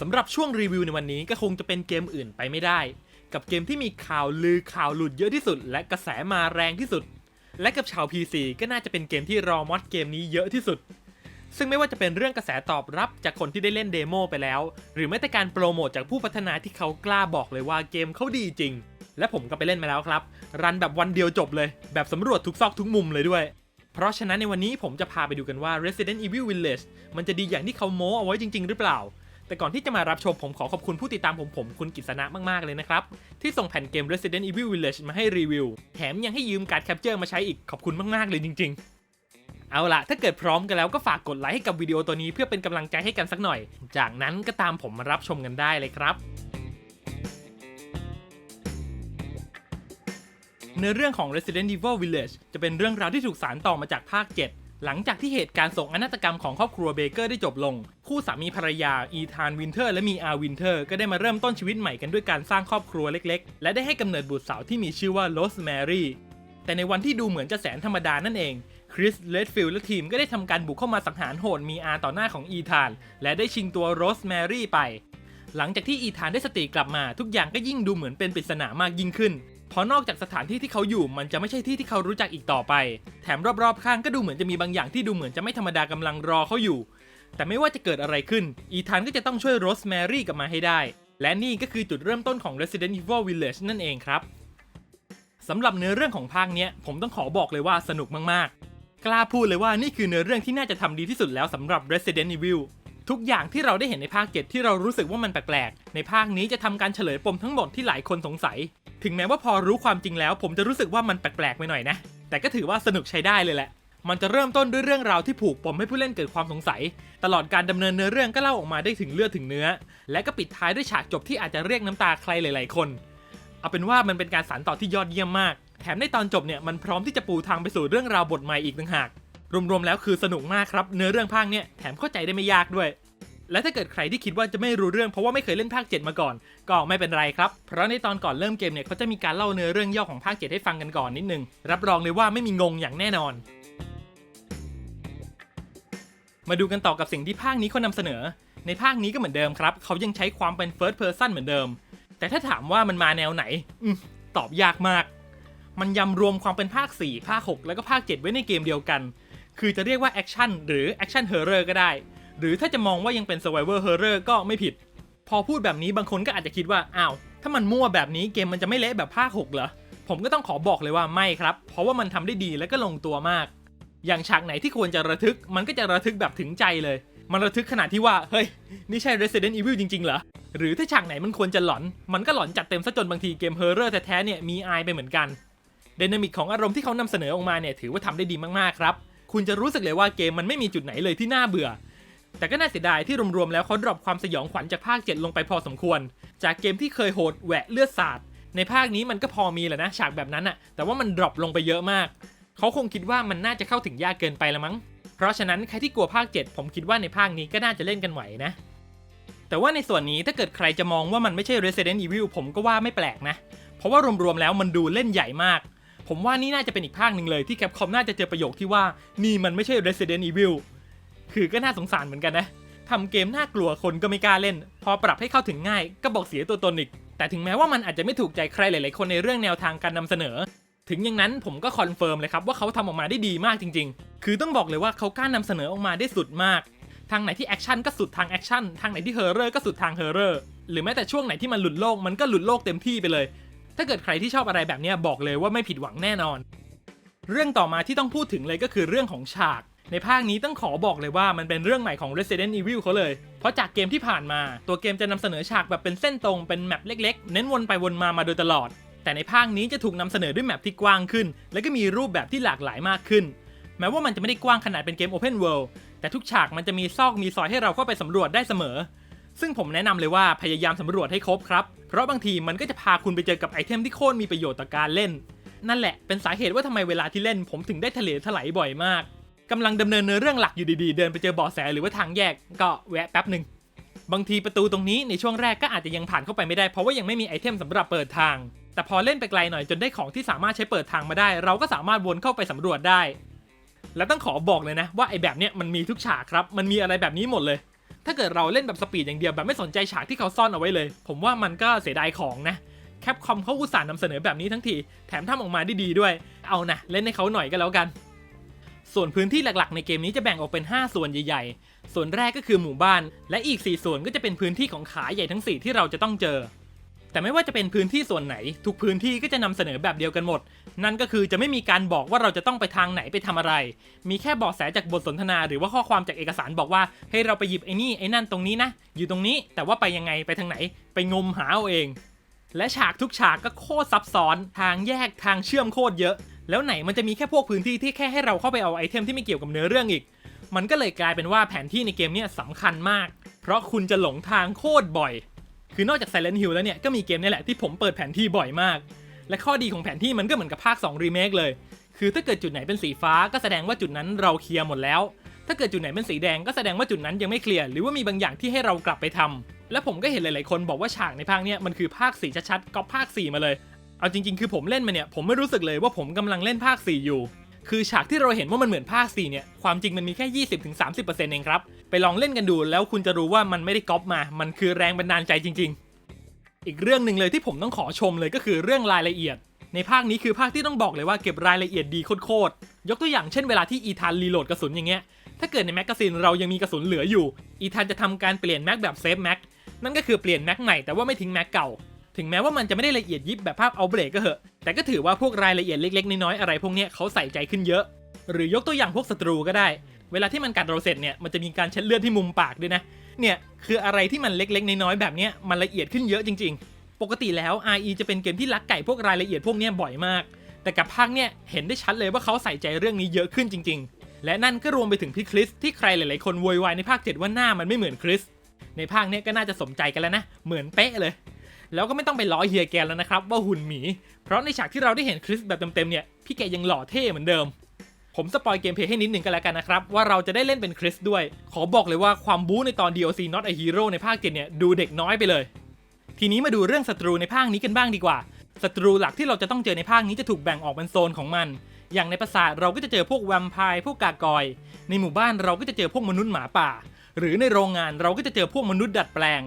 สำหรับช่วงรีวิวในวันนี้ก็คงจะเป็นเกมอื่นไปไม่ได้ กับเกมที่มีข่าวลือข่าวหลุดเยอะที่สุด และกระแสมาแรงที่สุด และกับชาว PC ก็น่าจะเป็นเกมที่รอมอดเกมนี้เยอะที่สุด ซึ่งไม่ว่าจะเป็นเรื่องกระแสตอบรับจากคนที่ได้เล่นเดโมไปแล้ว หรือแม้แต่การโปรโมทจากผู้พัฒนาที่เขากล้าบอกเลยว่าเกมเขาดีจริง และผมก็ไปเล่นมาแล้วครับ รันแบบวันเดียวจบเลย แบบสำรวจทุกซอกทุกมุมเลยด้วยเพราะฉะนั้นในวันนี้ผมจะพาไปดูกันว่า Resident Evil Village มันจะดีอย่างที่เขาโม้เอาไว้จริง ๆ หรือเปล่า แต่ก่อนที่จะมารับชมผมขอขอบคุณผู้ติดตามผมผมคุณกิษณะมาก ๆ เลยนะครับ ที่ส่งแผ่นเกม Resident Evil Village มาให้รีวิว แถมยังให้ยืมการ์ดแคปเจอร์มาใช้อีกขอบคุณมาก ๆ เลยจริง ๆ เอาล่ะ ถ้าเกิดพร้อมกันแล้วก็ฝากกดไลค์ให้กับวิดีโอตัวนี้เพื่อเป็นกำลังใจให้กันสักหน่อย จากนั้นก็ตามผมมารับชมกันได้เลยครับเนื้อเรื่องของ Resident Evil Village จะเป็นเรื่องราวที่ถูกสานต่อมาจากภาค 7 หลังจากที่เหตุการณ์โศกนาฏกรรมของครอบครัวเบเกอร์ได้จบลง คู่สามีภรรยาอีธานวินเทอร์และมีอาวินเทอร์ก็ได้มาเริ่มต้นชีวิตใหม่กันด้วยการสร้างครอบครัวเล็กๆ และได้ให้กำเนิดบุตรสาวที่มีชื่อว่าโรสแมรี่แต่ในวันที่ดูเหมือนจะแสนธรรมดานั่นเองคริสเลดฟิลด์และทีมก็ได้ทำการบุกเข้ามาสังหารโหดมีอาต่อหน้าของอีธาน และได้ชิงตัวโรสแมรี่ไป หลังจากที่อีธานได้สติกลับมาทุกอย่างก็ยิ่งดูเหมือนเป็นปริศนามากยิ่งขึ้น ราะนอกจากสถานที่ที่เขาอยู่มันจะไม่ใช่ที่ที่เขารู้จักอีกต่อไป แถมรอบๆข้างก็ดูเหมือนจะมีบางอย่างที่ดูเหมือนจะไม่ธรรมดากำลังรอเขาอยู่ แต่ไม่ว่าจะเกิดอะไรขึ้น อีธานก็จะต้องช่วยโรสแมรี่กลับมาให้ได้ และนี่ก็คือจุดเริ่มต้นของ Resident Evil Village นั่นเองครับสำหรับเนื้อเรื่องของภาคเนี้ยผมต้องขอบอกเลยว่าสนุกมากๆ กล้าพูดเลยว่านี่คือเนื้อเรื่องที่น่าจะทำดีที่สุดแล้วสำหรับ Resident Evil ทุกอย่างที่เราได้เห็นในภาค 7 ที่เรารู้สึกว่ามันแปลกๆ ในภาคนี้จะทำการเฉลยปมทั้งหมดที่หลายคนสงสัย ถึงแม้ว่าพอรู้ความจริงแล้ว ผมจะรู้สึกว่ามันแปลกๆไปหน่อยนะ แต่ก็ถือว่าสนุกใช้ได้เลยแหละมันจะเริ่มต้นด้วยเรื่องราวที่ผูกปมให้ผู้เล่นเกิดความสงสัย ตลอดการดำเนินเนื้อเรื่องก็เล่าออกมาได้ถึงเลือดถึงเนื้อ และก็ปิดท้ายด้วยฉากจบที่อาจจะเรียกน้ำตาใครหลาย ๆ คน เอาเป็นว่ามันเป็นการสานต่อที่ยอดเยี่ยมมาก แถมในตอนจบเนี่ยมันพร้อมที่จะปูทางไปสู่เรื่องราวบทใหม่อีกต่างหาก รวมๆแล้วคือสนุกมากครับ เนื้อเรื่องภาคเนี่ยแถมเข้าใจได้ไม่ยากด้วย และถ้าเกิดใครที่คิดว่าจะไม่รู้เรื่องเพราะว่าไม่เคยเล่นภาค 7 มาก่อน ก็ไม่เป็นไรครับ เพราะในตอนก่อนเริ่มเกมเนี่ยเขาจะมีการเล่าเนื้อเรื่องย่อของภาค 7 ให้ฟังกันก่อนนิดนึง รับรองเลยว่าไม่มีงงอย่างแน่นอน มาดูกันต่อกับสิ่งที่ภาคนี้เขานำเสนอ ในภาคนี้ก็เหมือนเดิมครับเขายังใช้ความเป็น first person เหมือนเดิม แต่ถ้าถามว่ามันมาแนวไหนอตอบยากมาก มันยำรวมความเป็นภาค 4 ภาค 6 แล้วก็ภาค 7 ไว้ในเกมเดียวกัน คือจะเรียกว่าแอคชั่นหรือแอคชั่นเฮอร์เรอร์ก็ได้ หรือถ้าจะมองว่ายังเป็น survivor horror ก็ไม่ผิด พอพูดแบบนี้บางคนก็อาจจะคิดว่าอ้าวถ้ามันมั่วแบบนี้เกมมันจะไม่เละแบบภาค6เหรอผมก็ต้องขอบอกเลยว่าไม่ครับ เพราะว่ามันทำได้ดีและก็ลงตัวมาก อย่างฉากไหนที่ควรจะระทึก มันก็จะระทึกแบบถึงใจเลย มันระทึกขนาดที่ว่า เฮ้ย นี่ใช่ Resident Evil จริง ๆ เหรอ หรือถ้าฉากไหนมันควรจะหลอน มันก็หลอนจัดเต็มซะจนบางทีเกมเฮอร์เรอร์แท้ๆเนี่ยมีอายไปเหมือนกันดนามิกของอารมณ์ที่เขานำเสนอออกมาเนี่ยถือว่าทำได้ดีมากๆครับ คุณจะรู้สึกเลยว่าเกมมันไม่มีจุดไหนเลยที่น่าเบื่อ แต่ก็น่าเสียดายที่รวมๆแล้วเขาดรอปความสยองขวัญจากภาค 7 ลงไปพอสมควร จากเกมที่เคยโหดแหวะเลือดสาด ในภาคนี้มันก็พอมีแหละนะฉากแบบนั้นอะแต่ว่ามันดรอปลงไปเยอะมาก เขาคงคิดว่ามันน่าจะเข้าถึงยากเกินไปละมั้ง เพราะฉะนั้นใครที่กลัวภาค 7 ผมคิดว่าในภาคนี้ก็น่าจะเล่นกันไหวนะ แต่ว่าในส่วนนี้ถ้าเกิดใครจะมองว่ามันไม่ใช่ Resident Evil ผมก็ว่าไม่แปลกนะ เพราะว่ารวมๆแล้วมันดูเล่นใหญ่มาก ผมว่านี่น่าจะเป็นอีกภาคหนึ่งเลยที่แคปคอมน่าจะเจอประโยคที่ว่านี่มันไม่ใช่ Resident Evil คือก็น่าสงสารเหมือนกันนะทำเกมน่ากลัวคนก็ไม่กล้าเล่น พอปรับให้เข้าถึงง่ายก็บอกเสียตัวตนอีก แต่ถึงแม้ว่ามันอาจจะไม่ถูกใจใครหลาย ๆ คนในเรื่องแนวทางการนำเสนอ ถึงอย่างนั้นผมก็คอนเฟิร์มเลยครับว่าเขาทำออกมาได้ดีมากจริง ๆ คือต้องบอกเลยว่าเขากล้านำเสนอออกมาได้สุดมาก ทางไหนที่แอคชั่นก็สุดทางแอคชั่น ทางไหนที่เฮอร์เรอร์ก็สุดทางเฮอร์เรอร์ หรือแม้แต่ช่วงไหนที่มันหลุดโลกมันก็หลุดโลกเต็มที่ไปเลย ถ้าเกิดใครที่ชอบอะไรแบบนี้บอกเลยว่าไม่ผิดหวังแน่นอน เรื่องต่อมาที่ต้องพูดถึงเลยก็คือเรื่องของฉาก ในภาคนี้ต้องขอบอกเลยว่ามันเป็นเรื่องใหม่ของ Resident Evil เขาเลย เพราะจากเกมที่ผ่านมา ตัวเกมจะนำเสนอฉากแบบเป็นเส้นตรงเป็นแมปเล็กๆ เน้นวนไปวนมามาโดยตลอด แต่ในภาคนี้จะถูกนำเสนอด้วยแมปที่กว้างขึ้น และก็มีรูปแบบที่หลากหลายมากขึ้น แม้ว่ามันจะไม่ได้กว้างขนาดเป็นเกม Open World แต่ทุกฉากมันจะมีซอกมีซอยให้เราเข้าไปสำรวจได้เสมอ ซึ่งผมแนะนำเลยว่าพยายามสำรวจให้ครบครับ เพราะบางทีมันก็จะพาคุณไปเจอกับไอเทมที่โคตรมีประโยชน์ต่อการเล่น นั่นแหละเป็นสาเหตุว่าทำไมเวลาที่เล่น ผมถึงได้ทะเลถลายบ่อยมาก กำลังดำเนินเนื้อเรื่องหลักอยู่ดีๆ เดินไปเจอเบาะแสหรือว่าทางแยกก็แวะแป๊บหนึ่งบางทีประตูตรงนี้ในช่วงแรกก็อาจจะยังผ่านเข้าไปไม่ได้เพราะว่ายังไม่มีไอเทมสำหรับเปิดทาง แต่พอเล่นไปไกลหน่อยจนได้ของที่สามารถใช้เปิดทางมาได้ เราก็สามารถวนเข้าไปสำรวจได้ และต้องขอบอกเลยนะว่าไอแบบเนี้ยมันมีทุกฉากครับ มันมีอะไรแบบนี้หมดเลย ถ้าเกิดเราเล่นแบบสปีดอย่างเดียวแบบไม่สนใจฉากที่เขาซ่อนเอาไว้เลย ผมว่ามันก็เสียดายของนะแคปคอมเขาอุตส่าห์นำเสนอแบบนี้ทั้งทีแถมทำออกมาได้ดีด้วย เอานะเล่นให้เขาหน่อยก็แล้วกัน ส่วนพื้นที่หลักๆ ในเกมนี้จะแบ่งออกเป็น 5 ส่วนใหญ่ๆ ส่วนแรกก็คือหมู่บ้าน และอีก 4 ส่วนก็จะเป็นพื้นที่ของขาใหญ่ทั้ง 4 ที่เราจะต้องเจอ แต่ไม่ว่าจะเป็นพื้นที่ส่วนไหน ทุกพื้นที่ก็จะนำเสนอแบบเดียวกันหมด นั่นก็คือจะไม่มีการบอกว่าเราจะต้องไปทางไหนไปทำอะไร มีแค่เบอกแสจากบทสนทนา หรือว่าข้อความจากเอกสารบอกว่าให้เราไปหยิบไอ้นี่ไอ้นั่นตรงนี้นะ อยู่ตรงนี้แต่ว่าไปยังไงไปทางไหน ไปงมหาเอาเองและฉากทุกฉากก็โคตรซับซ้อน ทางแยกทางเชื่อมโคตรเยอะ แล้วไหนมันจะมีแค่พวกพื้นที่ที่แค่ให้เราเข้าไปเอาไอเทมที่ไม่เกี่ยวกับเนื้อเรื่องอีก มันก็เลยกลายเป็นว่าแผนที่ในเกมนี้สำคัญมาก เพราะคุณจะหลงทางโคตรบ่อย คือนอกจาก Silent Hill แล้วเนี่ยก็มีเกมนี่แหละที่ผมเปิดแผนที่บ่อยมาก และข้อดีของแผนที่มันก็เหมือนกับภาค2รีเมคเลย คือถ้าเกิดจุดไหนเป็นสีฟ้าก็แสดงว่าจุดนั้นเราเคลียร์หมดแล้ว ถ้าเกิดจุดไหนเป็นสีแดงก็แสดงว่าจุดนั้นยังไม่เคลียร์หรือว่ามีบางอย่างที่ให้เรากลับไปทำและผมก็เห็นหลาย ๆ คนบอกว่าฉากในภาคเนี้ยมันคือภาค 4 ชัด ๆก๊อปภาค 4 มาเลย เอาจริงๆ คือผมเล่นมาเนี่ยผมไม่รู้สึกเลยว่าผมกำลังเล่นภาค 4 อยู่ คือฉากที่เราเห็นว่ามันเหมือนภาค 4 เนี่ย ความจริงมันมีแค่ 20-30%เองครับ ไปลองเล่นกันดูแล้วคุณจะรู้ว่ามันไม่ได้ก๊อปมา มันคือแรงบันดาลใจจริง ๆ อีกเรื่องหนึ่งเลยที่ผมต้องขอชมเลยก็คือเรื่องรายละเอียด ในภาคนี้คือภาคที่ต้องบอกเลยว่าเก็บรายละเอียดดีโคตรๆยกตัวอย่างเช่นเวลาที่อีธานรีโหลดกระสุนอย่างเงี้ยถ้าเกิดในแมกกาซีนเรายังมีกระสุนเหลืออยู่ อีธานจะทำการเปลี่ยนแม็กแบบเซฟแม็กนั่นก็คือเปลี่ยนแม็กใหม่แต่ว่าไม่ทิ้งแม็กเก่า ถึงแม้ว่ามันจะไม่ได้ละเอียดยิบแบบภาพเอาเบรกก็เหอะ แต่ก็ถือว่าพวกรายละเอียดเล็กๆ น้อยๆอะไรพวกเนี้ยเขาใส่ใจขึ้นเยอะ หรือยกตัวอย่างพวกศัตรูก็ได้ เวลาที่มันกัดเราเสร็จเนี่ยมันจะมีการเช็ดเลือดที่มุมปากด้วยนะ เนี่ยคืออะไรที่มันเล็กๆ น้อยๆแบบเนี้ยมันละเอียดขึ้นเยอะจริง ๆ ปกติแล้ว RE จะเป็นเกมที่ลักไก่พวกรายละเอียดพวกเนี้ยบ่อยมาก แต่กับภาคเนี่ยเห็นได้ชัดเลยว่าเขาใส่ใจเรื่องนี้เยอะขึ้นจริง ๆ และนั่นก็รวมไปถึงพี่คริสที่ใครหลายๆคนโวยวายในภาค 7 ว่าหน้ามันไม่เหมือนคริสในภาคเนี้ยก็น่าจะสมใจกันแล้วนะเหมือนเป๊ะเลย แล้วก็ไม่ต้องไปล้อเฮียแกแล้วนะครับว่าหุ่นหมี เพราะในฉากที่เราได้เห็นคริสแบบเต็มๆเนี่ยพี่แกยังหล่อเท่เหมือนเดิม ผมสปอยเกมเพลย์ให้นิดหนึ่งกันแล้วกันนะครับ ว่าเราจะได้เล่นเป็นคริสด้วย ขอบอกเลยว่าความบู๊ในตอน DLC Not a Hero ในภาค7เนี่ยดูเด็กน้อยไปเลย ทีนี้มาดูเรื่องศัตรูในภาคนี้กันบ้างดีกว่าศัตรูหลักที่เราจะต้องเจอในภาคนี้จะถูกแบ่งออกเป็นโซนของมัน อย่างในปราสาทเราก็จะเจอพวกแวมไพร์พวกกากอย ในหมู่บ้านเราก็จะเจอพวกมนุษย์หมาป่า หรือในโรงงานเราก็จะเจอพวกมนุษย์ดัดแปลง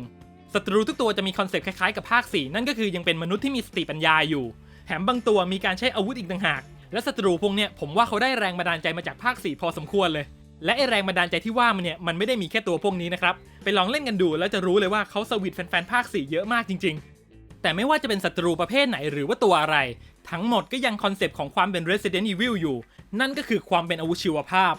ศัตรูทุกตัวจะมีคอนเซปต์คล้ายๆกับภาค 4 นั่นก็คือยังเป็นมนุษย์ที่มีสติปัญญาอยู่ แถมบางตัวมีการใช้อาวุธอีกต่างหาก และศัตรูพวกเนี้ยผมว่าเขาได้แรงบันดาลใจมาจากภาค 4 พอสมควรเลย และไอแรงบันดาลใจที่ว่ามันเนี่ยมันไม่ได้มีแค่ตัวพวกนี้นะครับ ไปลองเล่นกันดูแล้วจะรู้เลยว่าเขาสวิตแฟนๆภาค 4 เยอะมากจริง ๆ แต่ไม่ว่าจะเป็นศัตรูประเภทไหนหรือว่าตัวอะไร ทั้งหมดก็ยังคอนเซปต์ของความเป็น Resident Evil อยู่ นั่นก็คือความเป็นอาวุธชีวภาพ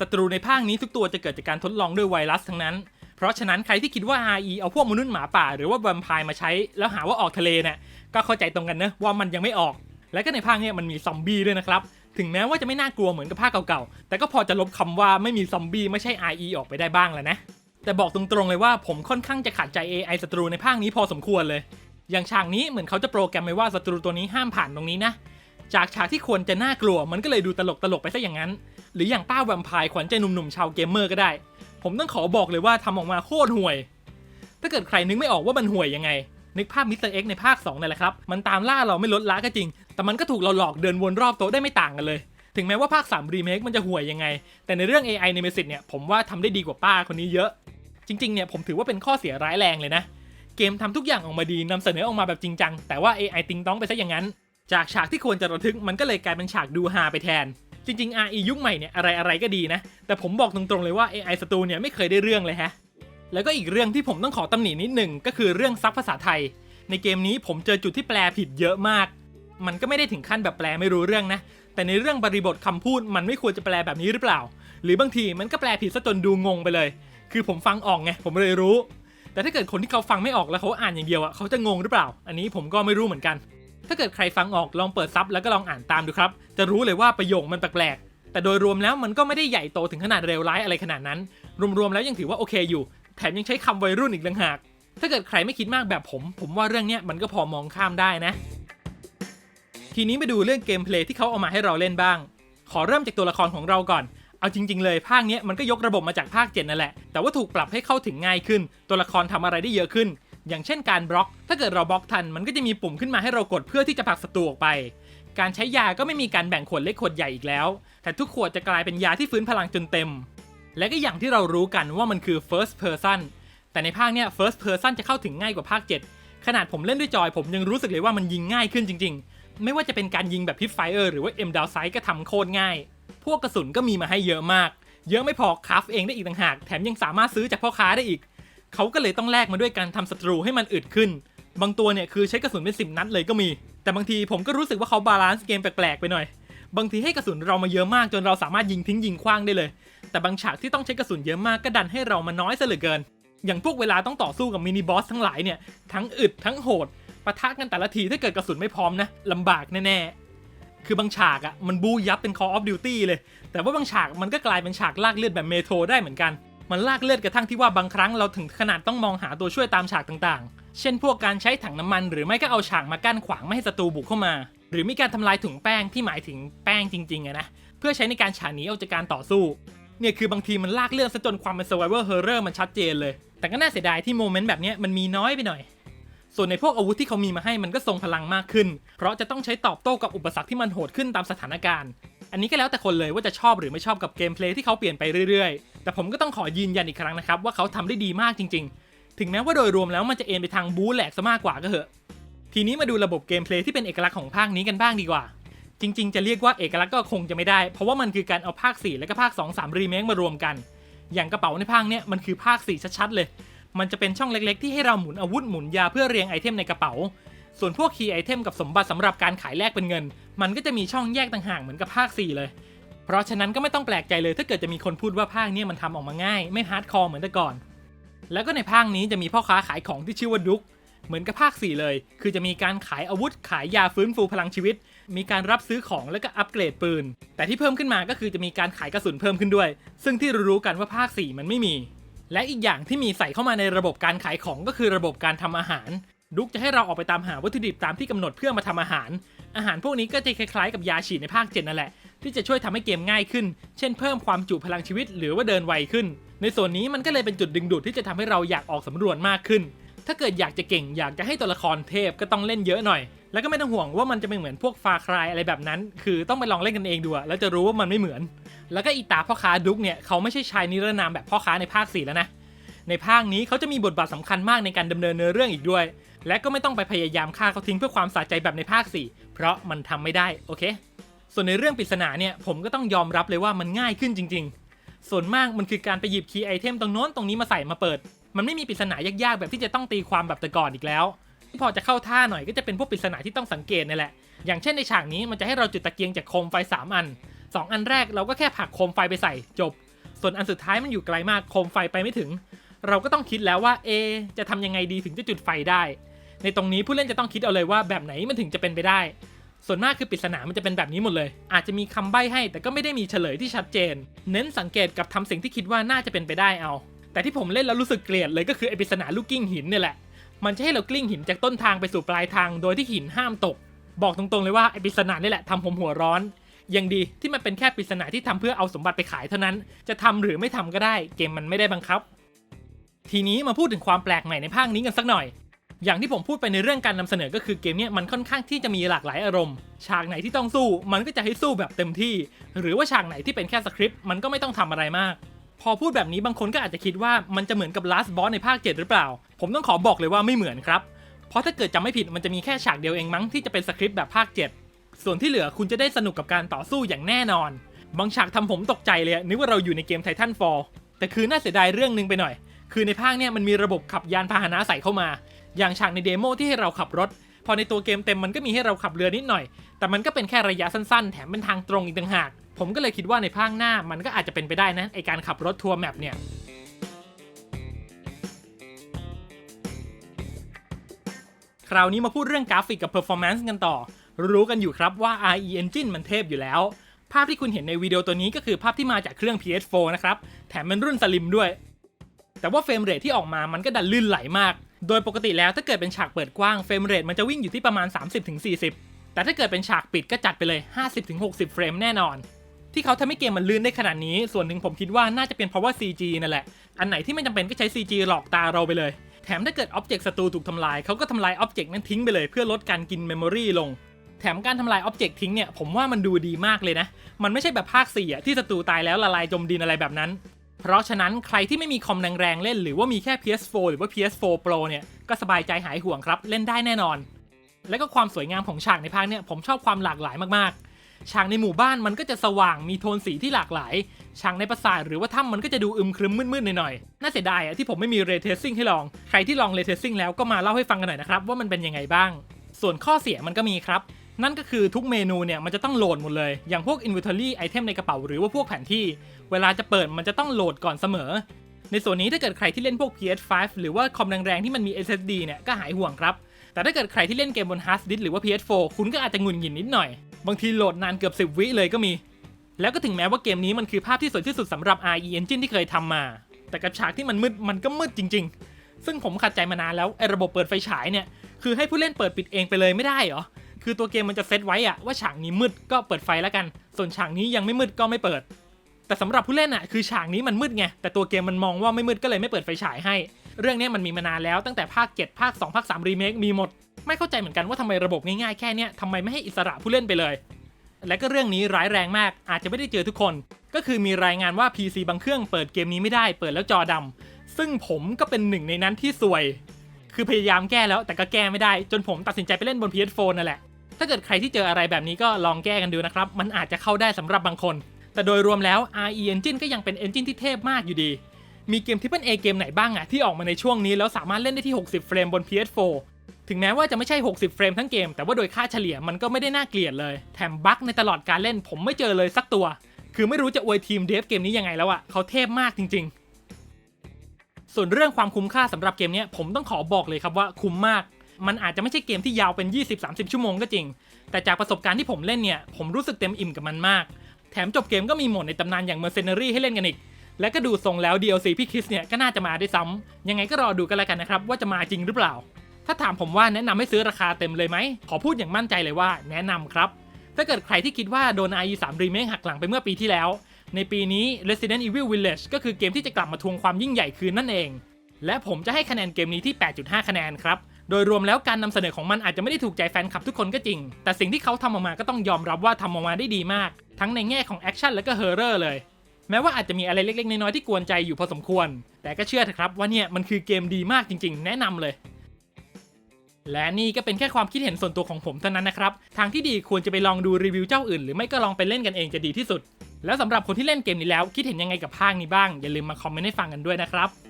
ศัตรูในภาคนี้ทุกตัวจะเกิดจากการทดลองด้วยไวรัสทั้งนั้น เพราะฉะนั้นใครที่คิดว่า RE เอาพวกมนุษย์หมาป่า หรือว่าแวมไพร์มาใช้ แล้วหาว่าออกทะเลเนี่ยก็เข้าใจตรงกันนะว่ามันยังไม่ออก และก็ในภาคเนี้มันมีซอมบี้ด้วยนะครับถึงแม้ว่าจะไม่น่ากลัวเหมือนกับภาคเก่าๆ แต่ก็พอจะลบคำว่าไม่มีซอมบี้ไม่ใช่ RE ออกไปได้บ้างแล้วนะ แต่บอกตรงๆเลยว่าผมค่อนข้างจะขัดใจ AI ศัตรูในภาคนี้พอสมควรเลย อย่างฉากนี้เหมือนเขาจะโปรแกรมไว้ว่าศัตรูตัวนี้ห้ามผ่านตรงนี้นะ จากฉากที่ควรจะน่ากลัวมันก็เลยดูตลกตลกๆไปซะอย่างนั้น หรืออย่างป้าแวมไพร์ขวัญใจหนุ่มๆชาวเกมเมอร์ก็ได้ ผมต้องขอบอกเลยว่าทำออกมาโคตรห่วย ถ้าเกิดใครนึกไม่ออกว่ามันห่วยยังไง นึกภาพมิสเตอร์เอ็กในภาค2นั่นแหละครับ มันตามล่าเราไม่ลดละก็จริง แต่มันก็ถูกเราหลอกเดินวนรอบโต๊ะได้ไม่ต่างกันเลย ถึงแม้ว่าภาค3รีเมคมันจะห่วยยังไง แต่ในเรื่อง AI ในเมสิตเนี่ยผมว่าทำได้ดีกว่าป้าคนนี้เยอะ จริงๆเนี่ยผมถือว่าเป็นข้อเสียร้ายแรงเลยนะ เกมทำทุกอย่างออกมาดีนำเสนอออกมาแบบจริงจังแต่ว่า AI ติงต้องไปซะอย่างนั้น จากฉากที่ควรจะระทึกมันก็เลยกลายเป็นฉากดูฮาไปแทน จริงๆ RE ยุคใหม่เนี่ยอะไรอะไรๆก็ดีนะ แต่ผมบอกตรงๆเลยว่า AI สตูเนี่ยไม่เคยได้เรื่องเลยฮะ แล้วก็อีกเรื่องที่ผมต้องขอตำหนินิดหนึ่งก็คือเรื่องซับภาษาไทย ในเกมนี้ผมเจอจุดที่แปลผิดเยอะมาก มันก็ไม่ได้ถึงขั้นแบบแปลไม่รู้เรื่องนะ แต่ในเรื่องบริบทคำพูดมันไม่ควรจะแปลแบบนี้หรือเปล่า หรือบางทีมันก็แปลผิดซะจนดูงงไปเลย คือผมฟังออกไงผมเลยรู้ แต่ถ้าเกิดคนที่เขาฟังไม่ออกแล้วเขาอ่านอย่างเดียวอะเขาจะงงหรือเปล่า อันนี้ผมก็ไม่รู้เหมือนกัน ถ้าเกิดใครฟังออกลองเปิดซับแล้วก็ลองอ่านตามดูครับ จะรู้เลยว่าประโยคมันแปลกๆ แต่โดยรวมแล้วมันก็ไม่ได้ใหญ่โตถึงขนาดเลวร้ายอะไรขนาดนั้น รวมๆแล้วยังถือว่าโอเคอยู่ แถมยังใช้คำวัยรุ่นอีกต่างหาก ถ้าเกิดใครไม่คิดมากแบบผม ผมว่าเรื่องเนี้ยมันก็พอมองข้ามได้นะ ทีนี้มาดูเรื่องเกมเพลย์ที่เขาเอามาให้เราเล่นบ้าง ขอเริ่มจากตัวละครของเราก่อน เอาจริง ๆ เลยภาคเนี้ยมันก็ยกระบบมาจากภาค7นั่นแหละ แต่ว่าถูกปรับให้เข้าถึงง่ายขึ้น ตัวละครทำอะไรได้เยอะขึ้น อย่างเช่นการบล็อก ถ้าเกิดเราบล็อกทันมันก็จะมีปุ่มขึ้นมาให้เรากดเพื่อที่จะผลักศัตรูออกไป การใช้ยาก็ไม่มีการแบ่งขวดเล็กขวดใหญ่อีกแล้ว แต่ทุกขวดจะกลายเป็นยาที่ฟื้นพลังจนเต็ม และก็อย่างที่เรารู้กันว่ามันคือ first person แต่ในภาคเนี้ย first person จะเข้าถึงง่ายกว่าภาค 7 ขนาดผมเล่นด้วยจอยผมยังรู้สึกเลยว่ามันยิงง่ายขึ้นจริง ๆ ไม่ว่าจะเป็นการยิงแบบพิฟไฟเออร์หรือว่า M down sight ก็ทำโคตรง่าย พวกกระสุนก็มีมาให้เยอะมาก เยอะไม่พอคราฟเองได้อีกต่างหาก แถมยังสามารถซื้อจากพ่อค้าได้อีก เขาก็เลยต้องแลกมาด้วยการทำศัตรูให้มันอึดขึ้น บางตัวเนี่ยคือใช้กระสุนเป็นสิบนัดเลยก็มี แต่บางทีผมก็รู้สึกว่าเขาบาลานซ์เกมแปลกๆไปหน่อย บางทีให้กระสุนเรามาเยอะมากจนเราสามารถยิงทิ้งยิงคว้างได้เลย แต่บางฉากที่ต้องใช้กระสุนเยอะมากก็ดันให้เรามาน้อยซะเหลือเกิน อย่างพวกเวลาต้องต่อสู้กับมินิบอสทั้งหลายเนี่ยทั้งอึดทั้งโหดปะทะกันแต่ละทีถ้าเกิดกระสุนไม่พร้อมนะลำบากแน่ๆ คือบางฉากอะมันบูยับเป็น Call of Duty เลย แต่ว่าบางฉากมันก็กลายเป็นฉากลากเลือดแบบเมโทรได้เหมือนกัน มันลากเลือดกระทั่งที่ว่าบางครั้งเราถึงขนาดต้องมองหาตัวช่วยตามฉากต่างๆ เช่นพวกการใช้ถังน้ำมัน หรือไม่ก็เอาฉากมากั้นขวางไม่ให้ศัตรูบุกเข้ามา หรือมีการทำลายถุงแป้งที่หมายถึงแป้งจริงๆนะ เพื่อใช้ในการฉาหนีออกจากการต่อสู้ เนี่ยคือบางทีมันลากเลือดซะจนความเป็น survival horror มันชัดเจนเลย แต่ก็น่าเสียดายที่โมเมนต์แบบนี้มันมีน้อยไปหน่อยส่วนในพวกอาวุธที่เขามีมาให้มันก็ทรงพลังมากขึ้น เพราะจะต้องใช้ตอบโต้กับอุปสรรคที่มันโหดขึ้นตามสถานการณ์ อันนี้ก็แล้วแต่คนเลยว่าจะชอบหรือไม่ชอบกับเกมเพลย์ที่เขาเปลี่ยนไปเรื่อย แต่ผมก็ต้องขอยืนยันอีกครั้งนะครับว่าเขาทำได้ดีมากจริง ๆ ถึงแม้ว่าโดยรวมแล้วมันจะเอ็นไปทางบู๊แหลกซะมากกว่าก็เหอะ ทีนี้มาดูระบบเกมเพลย์ที่เป็นเอกลักษณ์ของภาคนี้กันบ้างดีกว่า จริง ๆ จะเรียกว่าเอกลักษณ์ก็คงจะไม่ได้ เพราะว่ามันคือการเอาภาค 4 และก็ภาค 2 3 รีเมคมารวมกัน อย่างกระเป๋าในภาคเนี้ยมันคือภาค 4 ชัดๆเลย มันจะเป็นช่องเล็กๆ ที่ให้เราหมุนอาวุธหมุนยาเพื่อเรียงไอเทมในกระเป๋า ส่วนพวกคีย์ไอเทมกับสมบัติสำหรับการขายแลกเป็นเงิน มันก็จะมีช่องแยกต่างหากเหมือนกับภาค 4 เลย เพราะฉะนั้นก็ไม่ต้องแปลกใจเลยถ้าเกิดจะมีคนพูดว่าภาคนี้มันทำออกมาง่าย ไม่ฮาร์ดคอร์เหมือนแต่ก่อน แล้วก็ในภาคนี้จะมีพ่อค้าขายของที่ชื่อว่าดุ๊กเหมือนกับภาค 4 เลย คือจะมีการขายอาวุธ ขายยาฟื้นฟูพลังชีวิต มีการรับซื้อของแล้วก็อัปเกรดปืน แต่ที่เพิ่มขึ้นมาก็คือจะมีการขายกระสุนเพิ่มขึ้นด้วย ซึ่งที่รู้กันว่าภาค 4 มันไม่มี และอีกอย่างที่มีใส่เข้ามาในระบบการขายของก็คือระบบการทำอาหาร ดุกจะให้เราออกไปตามหาวัตถุดิบตามที่กำหนดเพื่อมาทำอาหาร อาหารพวกนี้ก็จะคล้ายๆกับยาฉีดในภาคเจ็ดนั่นแหละ ที่จะช่วยทำให้เกมง่ายขึ้น เช่นเพิ่มความจุพลังชีวิตหรือว่าเดินไวขึ้น ในส่วนนี้มันก็เลยเป็นจุดดึงดูดที่จะทำให้เราอยากออกสำรวจมากขึ้น ถ้าเกิดอยากจะเก่งอยากจะให้ตัวละครเทพก็ต้องเล่นเยอะหน่อย แล้วก็ไม่ต้องห่วงว่ามันจะไม่เหมือนพวกฟาคลายอะไรแบบนั้น คือต้องไปลองเล่นกันเองดูแล้วจะรู้ว่ามันไม่เหมือน แล้วก็อีตาพ่อค้าดุกเนี่ยเขาไม่ใช่ชายนิรนามแบบพ่อค้าในภาค4แล้วนะในภาคนี้เขาจะมีบทบาทสำคัญมากในการดำเนินเนื้อเรื่องอีกด้วย และก็ไม่ต้องไปพยายามฆ่าเขาทิ้งเพื่อความสะใจแบบในภาค 4 เพราะมันทำไม่ได้ โอเค ส่วนในเรื่องปริศนาเนี่ยผมก็ต้องยอมรับเลยว่ามันง่ายขึ้นจริง ๆ ส่วนมากมันคือการไปหยิบคีย์ไอเทมตรงโน้นตรงนี้มาใส่มาเปิด มันไม่มีปริศนายากๆ แบบที่จะต้องตีความแบบแต่ก่อนอีกแล้ว พอจะเข้าท่าหน่อยก็จะเป็นพวกปริศนาที่ต้องสังเกตนี่แหละ อย่างเช่นในฉากนี้มันจะให้เราจุดตะเกียงจากโคมไฟ 3 อัน 2 อันแรกเราก็แค่ผลักโคมไฟไปใส่จบ ส่วนอันสุดท้ายมันอยู่ไกลมากโคมไฟไปไม่ถึง เราก็ต้องคิดแล้วว่าเอจะทำยังไงดีถึงจะจุดไฟได้ ในตรงนี้ผู้เล่นจะต้องคิดเอาเลยว่าแบบไหนมันถึงจะเป็นไปได้ ส่วนมากคือปริศนามันจะเป็นแบบนี้หมดเลย อาจจะมีคำใบ้ให้ แต่ก็ไม่ได้มีเฉลยที่ชัดเจน เน้นสังเกตกับทำสิ่งที่คิดว่าน่าจะเป็นไปได้เอา แต่ที่ผมเล่นแล้วรู้สึกเกลียดเลยก็คือไอปริศนาลูกกิ้งหินเนี่ยแหละ มันจะให้เรากลิ้งหินจากต้นทางไปสู่ปลายทาง โดยที่หินห้ามตก บอกตรงๆเลยว่าไอปริศนานี่แหละทำผมหัวร้อนยังดีที่มันเป็นแค่ปริศนาที่ทำเพื่อเอาสมบัติไปขายเท่านั้น จะทำหรือไม่ทำก็ได้ เกมมันไม่ได้บังคับ ทีนี้มาพูดถึงความแปลกใหม่ในภาคนี้กันสักหน่อย อย่างที่ผมพูดไปในเรื่องการนำเสนอก็คือเกมเนี้ยมันค่อนข้างที่จะมีหลากหลายอารมณ์ ฉากไหนที่ต้องสู้มันก็จะให้สู้แบบเต็มที่ หรือว่าฉากไหนที่เป็นแค่สคริปต์มันก็ไม่ต้องทำอะไรมาก พอพูดแบบนี้บางคนก็อาจจะคิดว่ามันจะเหมือนกับ Last Boss ในภาค 7 หรือเปล่า ผมต้องขอบอกเลยว่าไม่เหมือนครับ เพราะถ้าเกิดจำไม่ผิดมันจะมีแค่ฉากเดียวเองมั้งที่จะเป็นสคริปต์แบบภาค 7 ส่วนที่เหลือคุณจะได้สนุกกับการต่อสู้อย่างแน่นอน บางฉากทำผมตกใจเลยนึกว่าเราอยู่ในเกม Titanfall แต่คือน่าเสียดายเรื่องหนึงไปหน่อย คือในภาคเนี่ยมันมีระบบขับยานพาหนะใส่เข้ามา อย่างฉากในเดโมที่ให้เราขับรถ พอในตัวเกมเต็มมันก็มีให้เราขับเรือนิดหน่อย แต่มันก็เป็นแค่ระยะสั้นๆ แถมเป็นทางตรงอีกต่างหาก ผมก็เลยคิดว่าในภาคหน้ามันก็อาจจะเป็นไปได้นะไอการขับรถทัวร์แมปเนี่ยคราวนี้มาพูดเรื่องกราฟิกกับ performance กันต่อ รู้กันอยู่ครับว่า RE Engine มันเทพอยู่แล้ว ภาพที่คุณเห็นในวิดีโอตัวนี้ก็คือภาพที่มาจากเครื่อง PS4 นะครับ แถมเป็นรุ่นสลิมด้วย แต่ว่าเฟรมเรทที่ออกมามันก็ดันลื่นไหลมาก โดยปกติแล้วถ้าเกิดเป็นฉากเปิดกว้างเฟรมเรทมันจะวิ่งอยู่ที่ประมาณ 30-40 แต่ถ้าเกิดเป็นฉากปิดก็จัดไปเลย 50-60 เฟรมแน่นอน ที่เขาทำให้เกมมันลื่นได้ขนาดนี้ ส่วนหนึ่งผมคิดว่าน่าจะเป็นเพราะว่า CG นั่นแหละ อันไหนที่ไม่จำเป็นก็ใช้ CG หลอกตาเราไปเลย แถมถ้าเกิดอ็อบเจกต์ศัตรูถูกทำลายเขาก็ทำลายอ็อบเจกต์นั้นทิ้งไปเลยเพื่อลดการกินเมมโมรีลงแถมการทำลายอ็อบเจกต์ทิ้งเนี่ยผมว่ามันดูดีมากเลยนะ มันไม่ใช่แบบภาค4อะที่ศัตรูตายแล้วละลายจมดินอะไรแบบนั้น เพราะฉะนั้นใครที่ไม่มีคอมแรงๆเล่น หรือว่ามีแค่ PS4 หรือว่า PS4 Pro เนี่ยก็สบายใจหายห่วงครับเล่นได้แน่นอน และก็ความสวยงามของฉากในภาคเนี่ยผมชอบความหลากหลายมากๆ ฉากในหมู่บ้านมันก็จะสว่างมีโทนสีที่หลากหลาย ฉากในปราสาทหรือว่าถ้ำมันก็จะดูอึมครึมมืดๆหน่อยๆน่าเสียดายอะที่ผมไม่มีเรเทสซิ่งให้ลอง ใครที่ลองเรเทสซิ่งแล้วก็มาเล่าให้ฟังกันหน่อยนะครับว่ามันเป็นยังไงบ้าง ส่วนข้อเสียมันก็มีครับ นั่นก็คือทุกเมนูเนี่ยมันจะต้องโหลดหมดเลย อย่างพวก inventory ไอเทมในกระเป๋าหรือว่าพวกแผนที่ เวลาจะเปิดมันจะต้องโหลดก่อนเสมอ ในส่วนนี้ถ้าเกิดใครที่เล่นพวก PS5 หรือว่าคอมแรงๆที่มันมี SSD เนี่ยก็หายห่วงครับ แต่ถ้าเกิดใครที่เล่นเกมบน hard disk หรือว่า PS4 คุณก็อาจจะหงุนหงิดนิดหน่อย บางทีโหลดนานเกือบ 10 วิเลยก็มี แล้วก็ถึงแม้ว่าเกมนี้มันคือภาพที่สวยที่สุดสำหรับ RE Engine ที่เคยทำมา แต่กับฉากที่มันมืดมันก็มืดจริง ๆ ซึ่งผมขัดใจมานานแล้วไอ้ระบบเปิดไฟฉายเนี่ยคือให้ผู้เล่นเปิดปิดเองไปเลยไม่ได้เหรอ คือตัวเกมมันจะเซตไว้อะว่าฉากนี้มืดก็เปิดไฟแล้วกัน ส่วนฉากนี้ยังไม่มืดก็ไม่เปิด แต่สำหรับผู้เล่นอะคือฉากนี้มันมืดไง แต่ตัวเกมมันมองว่าไม่มืดก็เลยไม่เปิดไฟฉายให้ เรื่องนี้มันมีมานานแล้วตั้งแต่ภาค 7 ภาค 2 ภาค 3 รีเมค มีหมด ไม่เข้าใจเหมือนกันว่าทำไมระบบง่ายๆแค่เนี้ยทำไมไม่ให้อิสระผู้เล่นไปเลย และก็เรื่องนี้ร้ายแรงมาก อาจจะไม่ได้เจอทุกคน ก็คือมีรายงานว่า PC บางเครื่องเปิดเกมนี้ไม่ได้ เปิดแล้วจอดำซึ่งผมก็เป็นหนึ่งในนั้นที่ซวยคือพยายามแก้แล้วแต่ก็แก้ไม่ได้ จนผมตัดสินใจไปเล่นบน PS4 นั่นแหละ ถ้าเกิดใครที่เจออะไรแบบนี้ก็ลองแก้กันดูนะครับ มันอาจจะเข้าได้สำหรับบางคน แต่โดยรวมแล้ว RE Engine ก็ยังเป็น Engine ที่เทพมากอยู่ดี มีเกม Triple A เกมไหนบ้างอะที่ออกมาในช่วงนี้แล้วสามารถเล่นได้ที่ 60 เฟรมบน PS4 ถึงแม้ว่าจะไม่ใช่ 60 เฟรมทั้งเกม แต่ว่าโดยค่าเฉลี่ยมันก็ไม่ได้น่าเกลียดเลย แถมบั๊กในตลอดการเล่นผมไม่เจอเลยสักตัว คือไม่รู้จะอวยทีมเดฟเกมนี้ยังไงแล้วอะเขาเทพมากจริง ๆ ส่วนเรื่องความคุ้มค่าสำหรับเกมนี้ผมต้องขอบอกเลยครับว่าคุ้มมาก มันอาจจะไม่ใช่เกมที่ยาวเป็น 20-30 ชั่วโมงก็จริง แต่จากประสบการณ์ที่ผมเล่นเนี่ย ผมรู้สึกเต็มอิ่มกับมันมาก แถมจบเกมก็มีโหมดในตำนานอย่าง Mercenary ให้เล่นกันอีก และก็ดูทรงแล้ว DLC พี่คริสเนี่ยก็น่าจะมาได้วยซ้ำยังไงก็รอดูกันแล้วกันนะครับว่าจะมาจริงหรือเปล่า ถ้าถามผมว่าแนะนำให้ซื้อราคาเต็มเลยไหมขอพูดอย่างมั่นใจเลยว่าแนะนำครับ ถ้าเกิดใครที่คิดว่าโดน IE 3 Remake หักหลังไปเมื่อปีที่แล้ว ในปีนี้ Resident Evil Village ก็คือเกมที่จะกลับมาทวงความยิ่งใหญ่คืนนั่นเองและผมจะให้คะแนนเกมนี้ที่ 8.5 คะแนนครับ โดยรวมแล้วการนำเสนอของมันอาจจะไม่ได้ถูกใจแฟนคลับทุกคนก็จริง แต่สิ่งที่เขาทำออกมาก็ต้องยอมรับว่าทำออกมาได้ดีมาก ทั้งในแง่ของแอคชั่นและก็เฮอร์เรอร์เลย แม้ว่าอาจจะมีอะไรเล็กๆ น้อยๆที่กวนใจอยู่พอสมควร แต่ก็เชื่อเถอะครับว่าเนี่ยมันคือเกมดีมากจริง ๆ แนะนำเลย และนี่ก็เป็นแค่ความคิดเห็นส่วนตัวของผมเท่านั้นนะครับ ทางที่ดีควรจะไปลองดูรีวิวเจ้าอื่น หรือไม่ก็ลองไปเล่นกันเองจะดีที่สุด แล้วสำหรับคนที่เล่นเกมนี้แล้วคิดเห็นยังไงกับภาคนี้บ้างอย่าลืมมาคอมเมนต์ให้ฟังกันด้วยนะครับ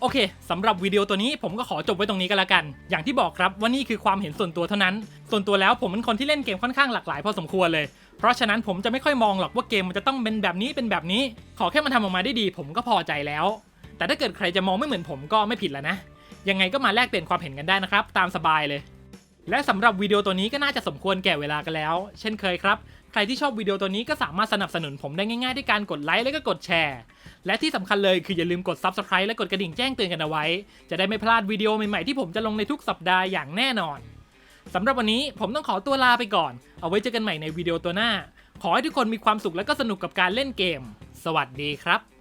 โอเคสำหรับวิดีโอตัวนี้ผมก็ขอจบไว้ตรงนี้ก็แล้วกัน อย่างที่บอกครับว่านี่คือความเห็นส่วนตัวเท่านั้น ส่วนตัวแล้วผมเป็นคนที่เล่นเกมค่อนข้างหลากหลายพอสมควรเลย เพราะฉะนั้นผมจะไม่ค่อยมองหรอกว่าเกมมันจะต้องเป็นแบบนี้เป็นแบบนี้ ขอแค่มันทำออกมาได้ดี ผมก็พอใจแล้ว แต่ถ้าเกิดใครจะมองไม่เหมือนผมก็ไม่ผิดแล้วนะ ยังไงก็มาแลกเปลี่ยนความเห็นกันได้นะครับ ตามสบายเลย และสำหรับวิดีโอตัวนี้ก็น่าจะสมควรแก่เวลากันแล้ว เช่นเคยครับ รที่ชอบวิดีโอตัวนี้ก็สามารถสนับสนุนผมได้ง่ายๆด้วยการกดไลค์และก็กดแชร์ และที่สำคัญเลยคืออย่าลืมกด Subscribe และกดกระดิ่งแจ้งเตือนกันเอาไว้ จะได้ไม่พลาดวิดีโอใหม่ๆที่ผมจะลงในทุกสัปดาห์อย่างแน่นอนสำหรับวันนี้ผมต้องขอตัวลาไปก่อน เอาไว้เจอกันใหม่ในวิดีโอตัวหน้า ขอให้ทุกคนมีความสุขและก็สนุกกับการเล่นเกม สวัสดีครับ